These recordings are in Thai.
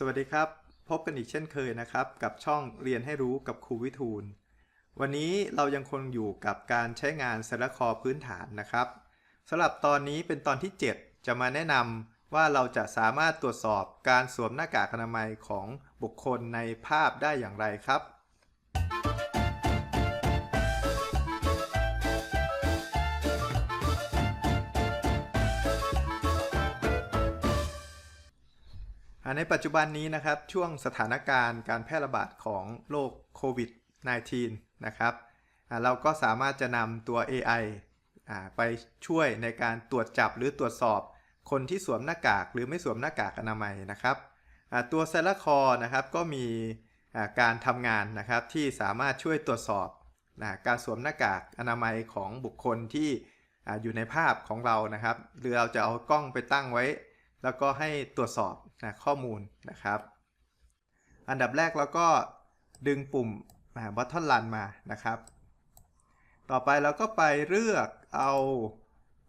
สวัสดีครับ พบกันอีกเช่นเคยนะครับ กับช่องเรียนให้รู้กับครูวิทูล วันนี้เรายังคงอยู่กับการใช้งานสารคอพื้นฐานนะครับสำหรับตอนนี้เป็นตอนที่ 7 จะมาแนะนำว่าเราจะสามารถตรวจสอบการสวมหน้ากากอนามัยของบุคคลในภาพได้อย่างไรครับ ในปัจจุบันนี้นะครับช่วงสถานการณ์การแพร่ระบาดของโรคโควิด -19 นะครับเราก็สามารถจะนำตัว AI ไปช่วยในการตรวจจับหรือตรวจสอบคนที่สวมหน้ากากหรือไม่สวมหน้ากากอนามัยนะครับตัวเซลคอนะครับก็มีการทำงานนะครับที่สามารถช่วยตรวจสอบการสวมหน้ากากอนามัยของบุคคลที่อยู่ในภาพของเรานะครับหรือเราจะเอากล้องไปตั้งไว้ แล้วก็ให้ตรวจสอบนะข้อมูลนะครับ อันดับแรกเราก็ดึงปุ่มบัตทอนลันมานะครับ ต่อไปเราก็ไปเลือกเอา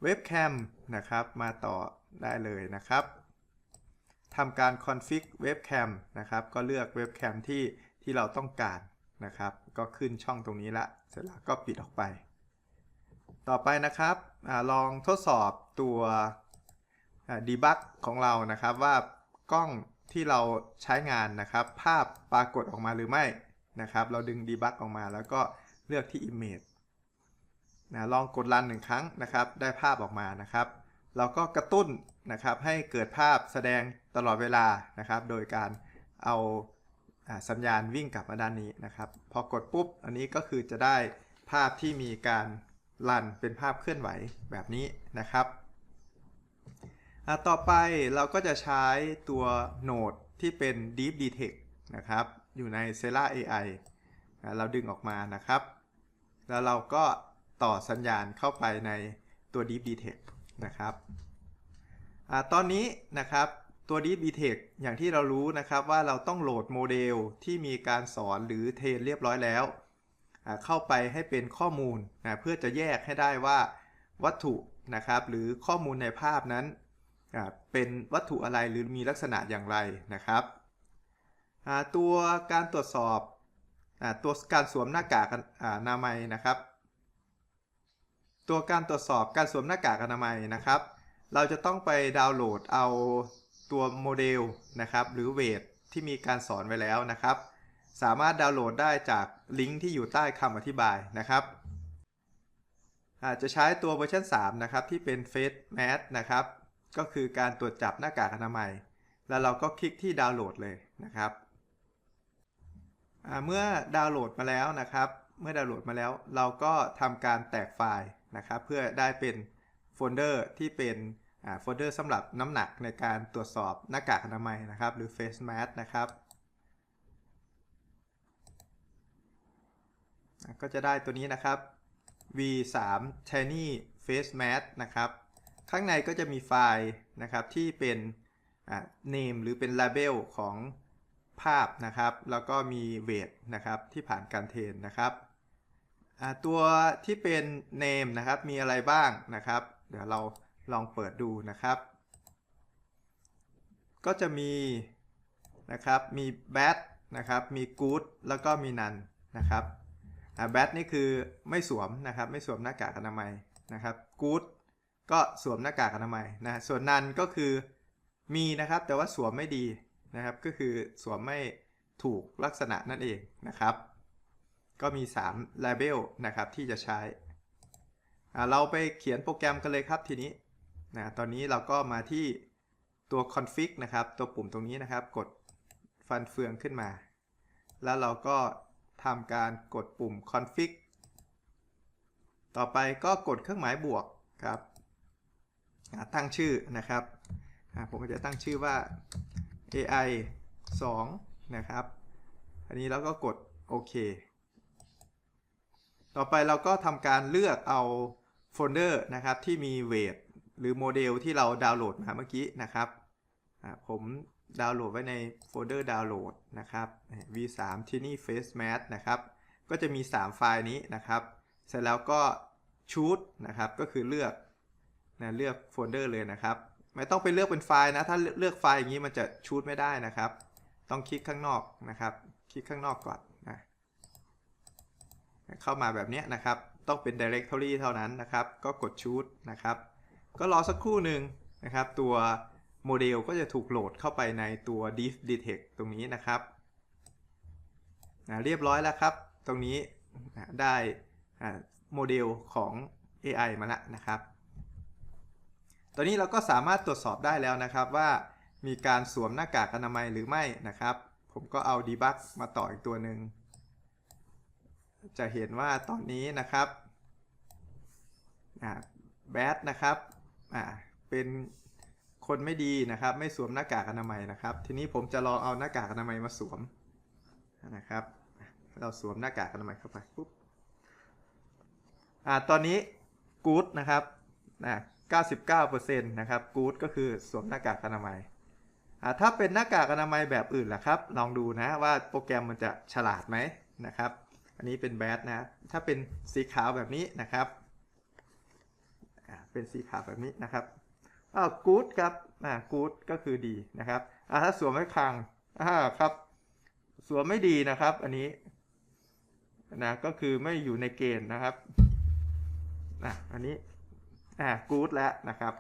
เว็บแคมนะครับ มาต่อได้เลยนะครับทำการคอนฟิกเว็บแคมนะครับ ก็เลือกเว็บแคมที่ที่เราต้องการนะครับ ก็ขึ้นช่องตรงนี้ละ เสร็จแล้วก็ปิดออกไป ต่อไปนะครับอลองทดสอบตัว ดีบักของเรานะครับว่ากล้องที่เราใช้งานนะครับ ภาพปรากฏออกมาหรือไม่นะครับ เราดึงดีบักออกมาแล้วก็เลือกที่ Image นะลองกดรันหนึ่งครั้งนะครับ ได้ภาพออกมานะครับ เราก็กระตุ้นนะครับให้เกิดภาพแสดงตลอดเวลานะครับ โดยการเอาสัญญาณวิ่งกลับมาด้านนี้นะครับ พอกดปุ๊บ อันนี้ก็คือจะได้ภาพที่มีการรันเป็นภาพเคลื่อนไหวแบบนี้นะครับ ต่อไปเราก็จะใช้ตัวโหนดที่เป็น Deep Detect นะครับ อยู่ใน c e l l a AI เราดึงออกมานะครับ แล้วเราก็ต่อสัญญาณเข้าไปในตัว Deep Detect นะครับอตอนนี้นะครับตัว Deep Detect อย่างที่เรารู้นะครับว่าเราต้องโหลดโมเดลที่มีการสอนหรือเทรนเรียบร้อยแล้ว เข้าไปให้เป็นข้อมูลนะเพื่อจะแยกให้ได้ว่าวัตถุนะครับ หรือข้อมูลในภาพนั้น เป็นวัตถุอะไรหรือมีลักษณะอย่างไรนะครับ ตัวการตรวจสอบตัวการสวมหน้ากากอนามัยนะครับ ตัวการตรวจสอบการสวมหน้ากากอนามัยนะครับ เราจะต้องไปดาวน์โหลดเอาตัวโมเดลนะครับ หรือเวทที่มีการสอนไว้แล้วนะครับ สามารถดาวน์โหลดได้จากลิงก์ที่อยู่ใต้คำอธิบายนะครับอาจจะใช้ตัวเวอร์ชัน3นะครับที่เป็น Face Mask นะครับ ก็คือการตรวจจับหน้ากากอนามัย แล้วเราก็คลิกที่ดาวน์โหลดเลยนะครับเมื่อดาวน์โหลดมาแล้วนะครับ เมื่อดาวน์โหลดมาแล้ว เราก็ทำการแตกไฟล์นะครับ เพื่อได้เป็นโฟลเดอร์ที่เป็นโฟลเดอร์สำหรับน้ำหนักในการตรวจสอบหน้ากากอนามัยนะครับ หรือ face mask นะครับ ก็จะได้ตัวนี้นะครับ v3 tiny face mask นะครับ ข้างในก็จะมีไฟล์นะครับที่เป็น name หรือเป็น label ของภาพนะครับ แล้วก็มี weight นะครับที่ผ่านการเทรนนะครับตัวที่เป็น name นะครับมีอะไรบ้างนะครับ เดี๋ยวเราลองเปิดดูนะครับ ก็จะมีนะครับมี bad นะครับมี good แล้วก็มี none นะครับ bad นี่คือไม่สวมนะครับไม่สวมหน้ากากอนามัยนะครับ good ก็สวมหน้ากากอนามัยนะส่วนนันก็คือมีนะครับแต่ว่าสวมไม่ดีนะครับ ก็คือสวมไม่ถูกลักษณะนั่นเองนะครับ ก็มี 3 label นะครับที่จะใช้ เราไปเขียนโปรแกรมกันเลยครับทีนี้นะตอนนี้เราก็มาที่ตัว config นะครับ ตัวปุ่มตรงนี้นะครับ กดฟันเฟืองขึ้นมา แล้วเราก็ทำการกดปุ่ม config ต่อไปก็กดเครื่องหมายบวกครับ ตั้งชื่อนะครับ ผมจะตั้งชื่อว่า AI 2 นะครับ อันนี้เราก็กดโอเค ต่อไปเราก็ทำการเลือกเอาโฟลเดอร์นะครับที่มีเวทหรือโมเดลที่เราดาวน์โหลดมาเมื่อกี้นะครับ ผมดาวน์โหลดไว้ในโฟลเดอร์ดาวน์โหลดนะครับ v3 ที่นี่ face mask นะครับ ก็จะมี 3 ไฟล์นี้นะครับ เสร็จแล้วก็ choose นะครับ ก็คือเลือก นะเลือกโฟลเดอร์เลยนะครับ ไม่ต้องไปเลือกเป็นไฟล์นะ ถ้าเลือกไฟล์อย่างนี้มันจะชูดไม่ได้นะครับ ต้องคลิกข้างนอกนะครับ คลิกข้างนอกก่อนนะเข้ามาแบบนี้นะครับ ต้องเป็น directory เท่านั้นนะครับ ก็กด choose นะครับ ก็รอสักครู่หนึ่งนะครับ ตัวโมเดลก็จะถูกโหลดเข้าไปในตัว diff detect ตรงนี้นะครับนะเรียบร้อยแล้วครับ ตรงนี้นะได้โมเดลของ AI มาแล้วนะครับ ตอนนี้เราก็สามารถตรวจสอบได้แล้วนะครับว่ามีการสวมหน้ากากอนามัยหรือไม่นะครับ ผมก็เอา debug มาต่ออีกตัวหนึ่ง จะเห็นว่าตอนนี้นะครับแบดนะครับอ่าเป็นคนไม่ดีนะครับ ไม่สวมหน้ากากอนามัยนะครับ ทีนี้ผมจะลองเอาหน้ากากอนามัยมาสวมนะครับ เราสวมหน้ากากอนามัยเข้าไปปุ๊บอ่าตอนนี้กู๊ดนะครับนะ 99%นะครับกู๊ดก็คือสวมหน้ากากอนามัยอ่าถ้าเป็นหน้ากากอนามัยแบบอื่นล่ะครับ ลองดูนะว่าโปรแกรมมันจะฉลาดไหมนะครับ อันนี้เป็นแบดนะ ถ้าเป็นสีขาวแบบนี้นะครับอ่าเป็นสีขาวแบบนี้นะครับอ้าวกู๊ดครับอ่ากู๊ดก็คือดีนะครับอ่าถ้าสวมไว้คางอ่าครับ สวมไม่ดีนะครับ อันนี้นะก็คือไม่อยู่ในเกณฑ์นะครับอะอันนี้ อ่ากู๊ดแล้วนะครับ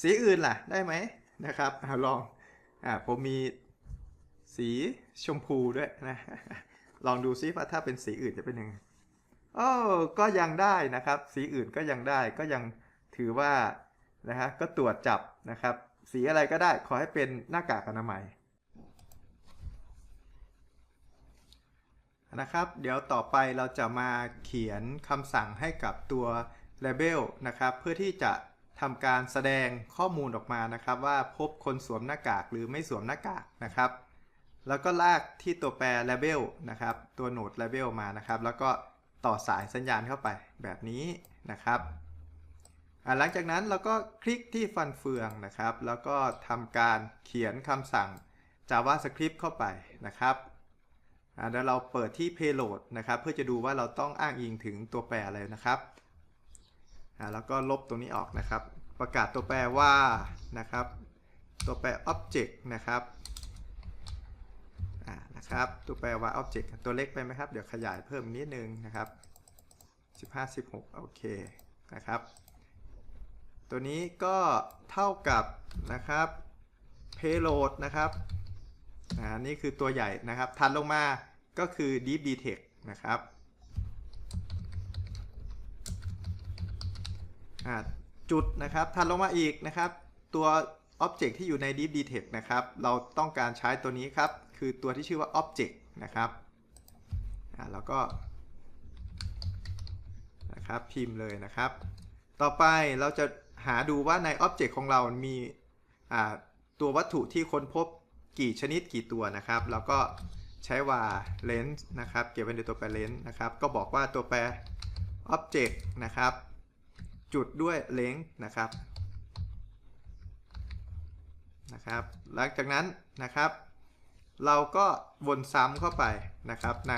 สีอื่นล่ะได้ไหมนะครับเอาลองอ่าผมมีสีชมพูด้วยนะ ลองดูซิว่าถ้าเป็นสีอื่นจะเป็นยังไงโอ้ก็ยังได้นะครับ สีอื่นก็ยังได้ก็ยังถือว่านะฮะก็ตรวจจับนะครับ สีอะไรก็ได้ขอให้เป็นหน้ากากอนามัยนะครับ เดี๋ยวต่อไปเราจะมาเขียนคำสั่งให้กับตัว label นะครับเพื่อที่จะทำการแสดงข้อมูลออกมานะครับ ว่าพบคนสวมหน้ากากหรือไม่สวมหน้ากากนะครับ แล้วก็ลากที่ตัวแปร label นะครับ ตัวโหนด label มานะครับ แล้วก็ต่อสายสัญญาณเข้าไปแบบนี้นะครับหลังจากนั้นเราก็คลิกที่ฟันเฟืองนะครับ แล้วก็ทำการเขียนคำสั่ง JavaScript เข้าไปนะครับอ่าเดี๋ยวเราเปิดที่ payload นะครับ เพื่อจะดูว่าเราต้องอ้างอิงถึงตัวแปรอะไรนะครับ อ่าแล้วก็ลบตรงนี้ออกนะครับ ประกาศตัวแปรว่านะครับ ตัวแปร object นะครับอ่านะครับ ตัวแปรว่า object ตัวเล็กไปไหมครับ เดี๋ยวขยายเพิ่มนิดนึงนะครับ15 16 โอเคนะครับ ตัวนี้ก็เท่ากับนะครับ payload นะครับอ่านี่คือตัวใหญ่นะครับถัดลงมาก็คือ deep detect นะครับอ่า จุดนะครับถัดลงมาอีกนะครับ ตัว object ที่อยู่ใน deep detect นะครับ เราต้องการใช้ตัวนี้ครับ คือตัวที่ชื่อว่า object นะครับแล้วก็นะครับพิมพ์เลยนะครับ ต่อไปเราจะหาดูว่าใน Object ของเรามีตัววัตถุที่ค้นพบกี่ชนิดกี่ตัวนะครับ แล้วก็ใช้ว่า length นะครับ เก็บไว้ในตัวแปร length นะครับ ก็บอกว่าตัวแปร object นะครับ จุดด้วย length นะครับนะครับหลังจากนั้นนะครับ เราก็วนซ้ำเข้าไปนะครับ ใน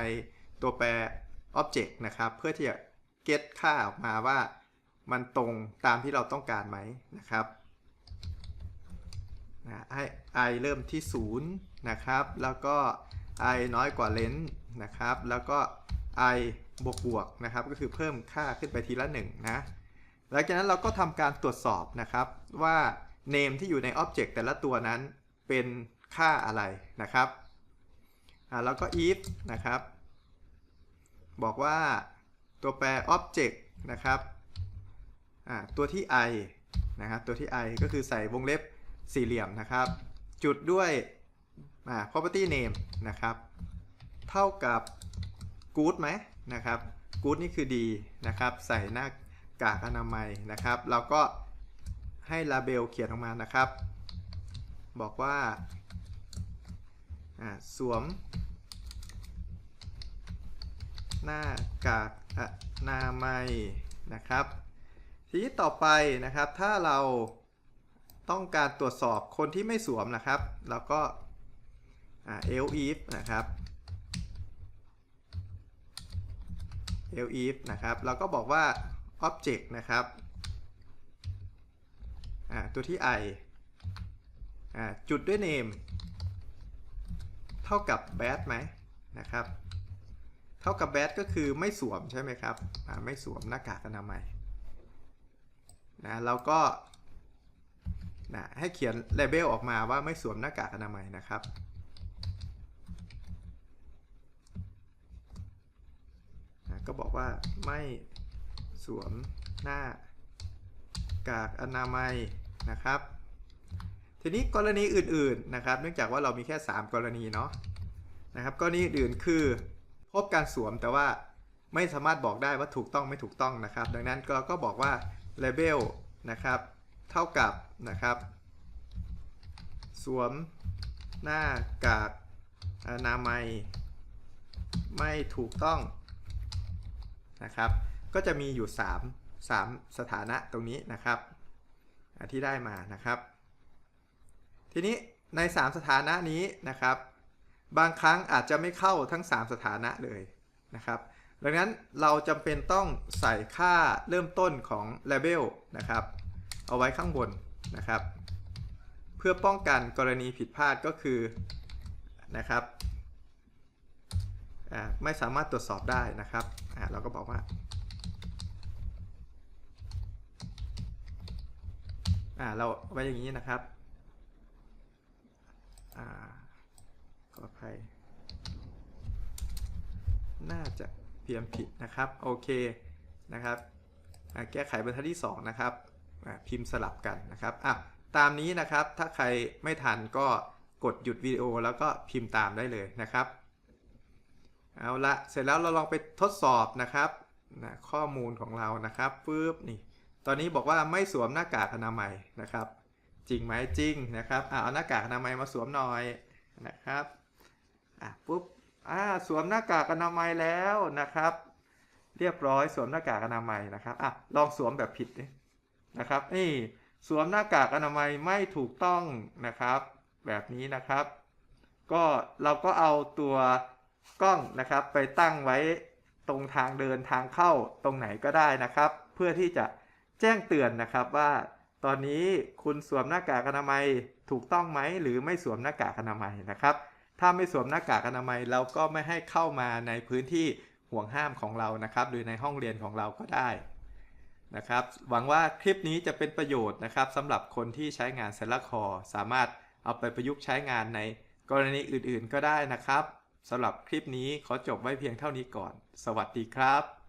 ตัวแปร object นะครับ เพื่อที่จะ get ค่าออกมาว่ามันตรงตามที่เราต้องการไหมนะครับนะให้ i เริ่มที่ 0 นะครับ แล้วก็ i น้อยกว่าเลนส์นะครับ แล้วก็ i บวกบวกนะครับ ก็คือเพิ่มค่าขึ้นไปทีละ1นะ หลังจากนั้นเราก็ทำการตรวจสอบนะครับว่า name ที่อยู่ใน object แต่ละตัวนั้นเป็นค่าอะไรนะครับอ่าแล้วก็ if นะครับ บอกว่าตัวแปร object นะครับตัวที่ i นะครับตัวที่ i ก็คือใส่วงเล็บสี่เหลี่ยมนะครับ จุดด้วย property name นะครับ เท่ากับ good ไหมนะครับ good นี่คือดีนะครับ ใส่หน้า กากอนามัยนะครับ เราก็ให้ label เขียนออกมานะครับ บอกว่าสวม หน้ากากอนามัยนะครับทีนี้ต่อไปนะครับถ้าเราต้องการตรวจสอบคนที่ไม่สวมนะครับ เราก็เอลอีฟนะครับเอลอีฟนะครับ เราก็บอกว่า object นะครับตัวที่ i จุดด้วย name เท่ากับ bad ไหมนะครับ เท่ากับ bad ก็คือไม่สวมใช่ไหมครับไม่สวมหน้ากากอนามัยนะเราก็นะให้เขียน label ออกมาว่าไม่สวมหน้ากากอนามัยนะครับนะก็บอกว่าไม่ สวมหน้ากากอนามัยนะครับ ทีนี้กรณีอื่นๆนะครับ เนื่องจากว่าเรามีแค่ 3 กรณีเนาะนะครับกรณีอื่นคือพบการสวมแต่ว่าไม่สามารถบอกได้ว่าถูกต้องไม่ถูกต้องนะครับ ดังนั้นเราก็บอกว่า label นะครับ เท่ากับนะครับ สวมหน้ากากอนามัย ไม่ถูกต้องนะครับ ก็จะมีอยู่ 3 3 สถานะตรงนี้นะครับที่ได้มานะครับ ทีนี้ใน 3 สถานะนี้นะครับ บางครั้งอาจจะไม่เข้าทั้ง 3 สถานะเลยนะครับ ดังนั้นเราจำเป็นต้องใส่ค่าเริ่มต้นของ label นะครับ เอาไว้ข้างบนนะครับ เพื่อป้องกันกรณีผิดพลาดก็คือนะครับ ไม่สามารถตรวจสอบได้นะครับเราก็บอกว่าเราไว้อย่างนี้นะครับอขออภัยน่าจะเพียมผิดนะครับ โอเคนะครับแก้ไขบรรทัดที่ 2 นะครับพิมพ์สลับกันนะครับอะตามนี้นะครับถ้าใครไม่ทันก็กดหยุดวิดีโอแล้วก็พิมพ์ตามได้เลยนะครับ เอาละเสร็จแล้วเราลองไปทดสอบนะครับนะข้อมูลของเรานะครับปึ๊บนี่ ตอนนี้บอกว่าไม่สวมหน้ากากอนามัยนะครับ จริงไหมจริงนะครับอเอาหน้ากากอนามัยมาสวมหน่อยนะครับอะปุ๊บอ่าสวมหน้ากากอนามัยแล้วนะครับ เรียบร้อยสวมหน้ากากอนามัยนะครับอะลองสวมแบบผิดนะครับนี่สวมหน้ากากอนามัยไม่ถูกต้องนะครับ แบบนี้นะครับ ก็เราก็เอาตัว กล้องนะครับไปตั้งไว้ตรงทางเดินทางเข้าตรงไหนก็ได้นะครับ เพื่อที่จะแจ้งเตือนนะครับว่า ตอนนี้คุณสวมหน้ากากอนามัยถูกต้องไหมหรือไม่สวมหน้ากากอนามัยนะครับ ถ้าไม่สวมหน้ากากอนามัยเราก็ไม่ให้เข้ามาในพื้นที่ห่วงห้ามของเรานะครับ หรือในห้องเรียนของเราก็ได้นะครับหวังว่าคลิปนี้จะเป็นประโยชน์นะครับสำหรับคนที่ใช้งานเซลคอสามารถเอาไปประยุกต์ใช้งานในกรณีอื่นๆก็ได้นะครับ สำหรับคลิปนี้ขอจบไว้เพียงเท่านี้ก่อน สวัสดีครับ